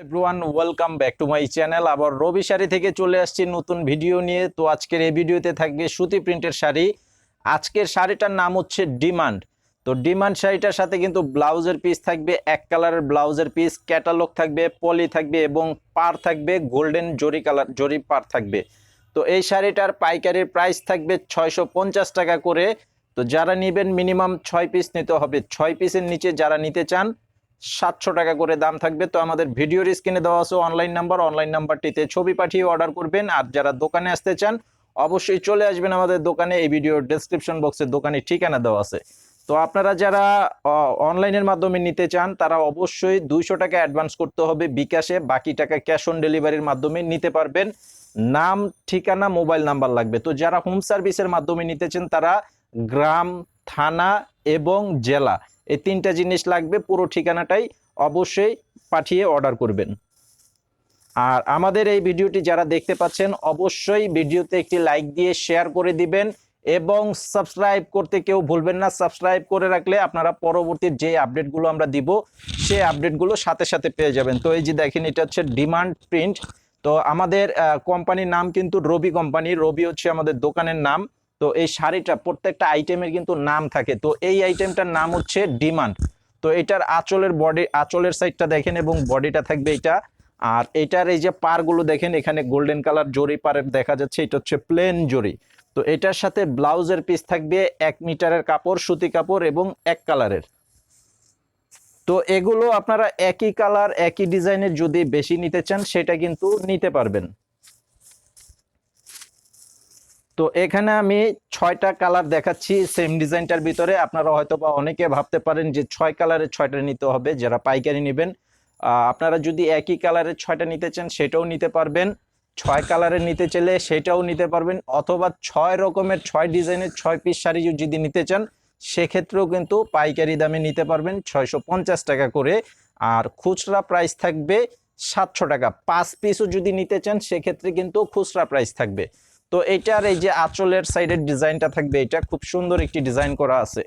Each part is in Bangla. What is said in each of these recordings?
Everyone welcome back to my channel আবার রবি শাড়ি থেকে চলে আসছি নতুন ভিডিও নিয়ে। তো আজকের এই ভিডিওতে থাকবে সুতি প্রিন্টের শাড়ি। আজকের শাড়িটার নাম হচ্ছে ডিমান্ড। তো ডিমান্ড শাড়িটার সাথে কিন্তু ব্লাউজের পিস থাকবে, এক কালারের ব্লাউজের পিস ক্যাটালগ থাকবে পলি থাকবে এবং পার থাকবে গোল্ডেন জরি কালার, জরি পার থাকবে। তো এই শাড়িটার পাইকারির প্রাইস থাকবে ছয়শো পঞ্চাশ টাকা করে। তো যারা নেবেন মিনিমাম ছয় পিস নিতে হবে। ছয় পিসের নিচে যারা নিতে চান সাতশো টাকা করে দাম থাকবে। তো আমাদের ভিডিওর স্ক্রিনে দেওয়া আছে অনলাইন নাম্বার অনলাইন নাম্বারটিতে ছবি পাঠিয়ে অর্ডার করবেন। আর যারা দোকানে আসতে চান, অবশ্যই চলে আসবেন আমাদের দোকানে। এই ভিডিওর ডেসক্রিপশন বক্সে দোকানের ঠিকানা দেওয়া আছে। তো আপনারা যারা অনলাইনের মাধ্যমে নিতে চান, তারা অবশ্যই দুইশো টাকা অ্যাডভান্স করতে হবে বিকাশে। বাকি টাকা ক্যাশ অন ডেলিভারির মাধ্যমে নিতে পারবেন। নাম, ঠিকানা মোবাইল নাম্বার লাগবে। তো যারা হোম সার্ভিসের মাধ্যমে নিতে চান, তারা গ্রাম, থানা এবং জেলা এই তিনটা জিনিস লাগবে, পুরো ঠিকানাটাই অবশ্যই পাঠিয়ে অর্ডার করবেন। আর আমাদের এই ভিডিওটি যারা দেখতে পাচ্ছেন, অবশ্যই ভিডিওতে একটি লাইক দিয়ে শেয়ার করে দিবেন এবং সাবস্ক্রাইব করতে কেউ ভুলবেন না। সাবস্ক্রাইব করে রাখলে আপনারা পরবর্তী যে আপডেটগুলো আমরা দিব, সেই আপডেটগুলো সাথে সাথে পেয়ে যাবেন। তো এই যে দেখেন, এটা হচ্ছে ডিমান্ড প্রিন্ট তো আমাদের কোম্পানির নাম কিন্তু রবি কোম্পানি রবি হচ্ছে আমাদের দোকানের নাম। তো এই শাড়িটা প্রত্যেকটা আইটেমের কিন্তু নাম থাকে। তো এই আইটেমটার নাম হচ্ছে ডিমান্ড। তো এটার আঁচলের বডি আঁচলের সাইডটা দেখেন এবং বডিটা থাকবে এটা। আর এটার এই যে পারগুলো দেখেন, এখানে গোল্ডেন কালার জরি পারের দেখা যাচ্ছে, এটা হচ্ছে প্লেন জরি। তো এটার সাথে ব্লাউজের পিস থাকবে এক মিটারের কাপড়, সুতি কাপড় এবং এক কালারের তো এগুলো আপনারা একই কালার একই ডিজাইনের যদি বেশি নিতে চান, সেটা কিন্তু নিতে পারবেন। তো এখানে আমি ছয়টা কালার দেখাচ্ছি সেম ডিজাইনটার ভিতরে। আপনারা হয়তো বা অনেকে ভাবতে পারেন যে ছয় কালারের ছয়টা নিতে হবে, যারা পাইকারি নেবেন। আপনারা যদি একই কালারের ছয়টা নিতে চান, সেটাও নিতে পারবেন। ছয় কালারের নিতে চাইলে সেটাও নিতে পারবেন। অথবা ছয় রকমের, ছয় ডিজাইনের, ছয় পিস শাড়ি যদি নিতে চান, সেক্ষেত্রেও কিন্তু পাইকারি দামে নিতে পারবেন ছয়শো পঞ্চাশ টাকা করে। আর খুচরা প্রাইস থাকবে সাতশো টাকা। পাঁচ পিসও যদি নিতে চান, সেক্ষেত্রে কিন্তু খুচরা প্রাইস থাকবে। তো এটার এই যে আঁচলের সাইডের ডিজাইনটা থাকবে, এটা খুব সুন্দর একটি ডিজাইন করা আছে।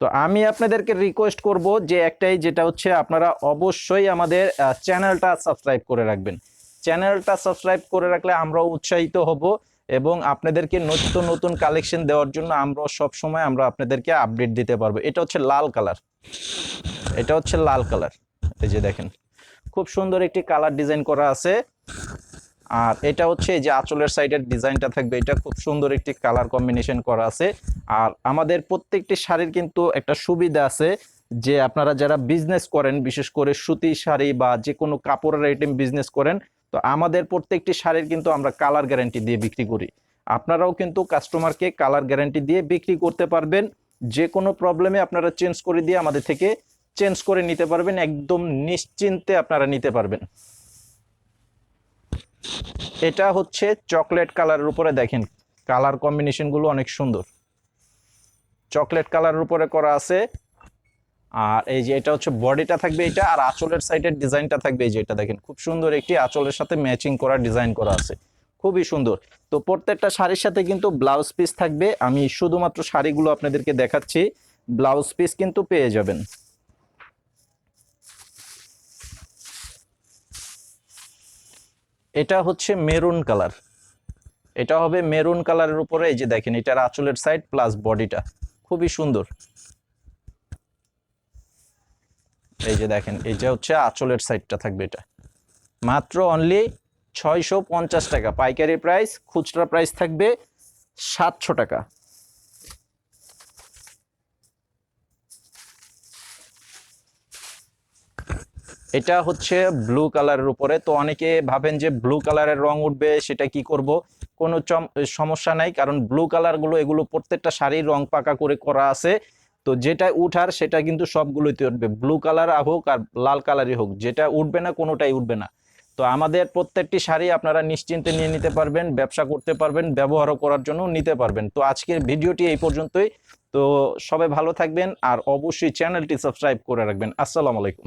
তো আমি আপনাদেরকে রিকোয়েস্ট করব যে একটাই, যেটা হচ্ছে আপনারা অবশ্যই আমাদের চ্যানেলটা সাবস্ক্রাইব করে রাখবেন। চ্যানেলটা সাবস্ক্রাইব করে রাখলে আমরাও উৎসাহিত হব এবং আপনাদেরকে নতুন নতুন কালেকশন দেওয়ার জন্য আমরাও সব সময় আমরা আপনাদেরকে আপডেট দিতে পারব। এটা হচ্ছে লাল কালার এটা হচ্ছে লাল কালার এই যে দেখেন। খুব সুন্দর একটি কালার ডিজাইন করা আছে। আর এটা হচ্ছে যে আঁচলের সাইডের ডিজাইনটা থাকবে, এটা খুব সুন্দর একটি কালার কম্বিনেশন করা আছে। আর আমাদের প্রত্যেকটি শাড়ির কিন্তু একটা সুবিধা আছে যে আপনারা যারা বিজনেস করেন, বিশেষ করে সুতি শাড়ি বা যে কোনো কাপড়ের আইটেম বিজনেস করেন, তো আমাদের প্রত্যেকটি শাড়ির কিন্তু আমরা কালার গ্যারান্টি দিয়ে বিক্রি করি। আপনারাও কিন্তু কাস্টমারকে কালার গ্যারান্টি দিয়ে বিক্রি করতে পারবেন। যে কোনো প্রবলেমে আপনারা চেঞ্জ করে দিয়ে আমাদের থেকে চেঞ্জ করে নিতে পারবেন, একদম নিশ্চিন্তে আপনারা নিতে পারবেন। এটা হচ্ছে চকলেট কালারের উপরে দেখেন কালার কম্বিনেশনগুলো অনেক সুন্দর। চকলেট কালারের উপরে করা আছে, আর এই যে এটা হচ্ছে বডিটা থাকবে এটা, আর আঁচলের সাইডের ডিজাইনটা থাকবে এই যে এটা দেখেন, খুব সুন্দর একটি আঁচলের সাথে ম্যাচিং করা ডিজাইন করা আছে, খুবই সুন্দর। তো প্রত্যেকটা শাড়ির সাথে কিন্তু ব্লাউজ পিস থাকবে, আমি শুধুমাত্র শাড়িগুলো আপনাদেরকে দেখাচ্ছি ব্লাউজ পিস কিন্তু পেয়ে যাবেন। এটা হচ্ছে মেরুন কালার। এটা হবে মেরুন কালারের উপরে, এই যে দেখেন, এটার আঁচলের সাইড প্লাস বডিটা খুবই সুন্দর। এই যে দেখেন, এটা হচ্ছে আঁচলের সাইডটা থাকবে এটা। মাত্র অনলি ছয়শো পঞ্চাশ টাকা। পাইকারি প্রাইস খুচরা প্রাইস থাকবে সাতশো টাকা। এটা হচ্ছে ব্লু কালারের উপরে। তো অনেকে ভাবেন যে ব্লু কালারের রং উঠবে, সেটা কি করব? কোনো সমস্যা নাই, কারণ ব্লু কালারগুলো এগুলো প্রত্যেকটা শাড়ির রং পাকা করে করা আছে। তো যেটা উঠার, সেটা কিন্তু সবগুলোতে উঠবে। ব্লু কালার হোক আর লাল কালারই হোক, যেটা উঠবে না, কোনোটাই উঠবে না। তো আমাদের প্রত্যেকটি শাড়ি আপনারা নিশ্চিন্তে নিয়ে নিতে পারবেন, ব্যবসা করতে পারবেন, ব্যবহারও করার জন্য নিতে পারবেন। তো আজকের ভিডিওটি এই পর্যন্তই। তো সবাই ভালো থাকবেন, আর অবশ্যই চ্যানেলটি সাবস্ক্রাইব করে রাখবেন। আসসালামু আলাইকুম।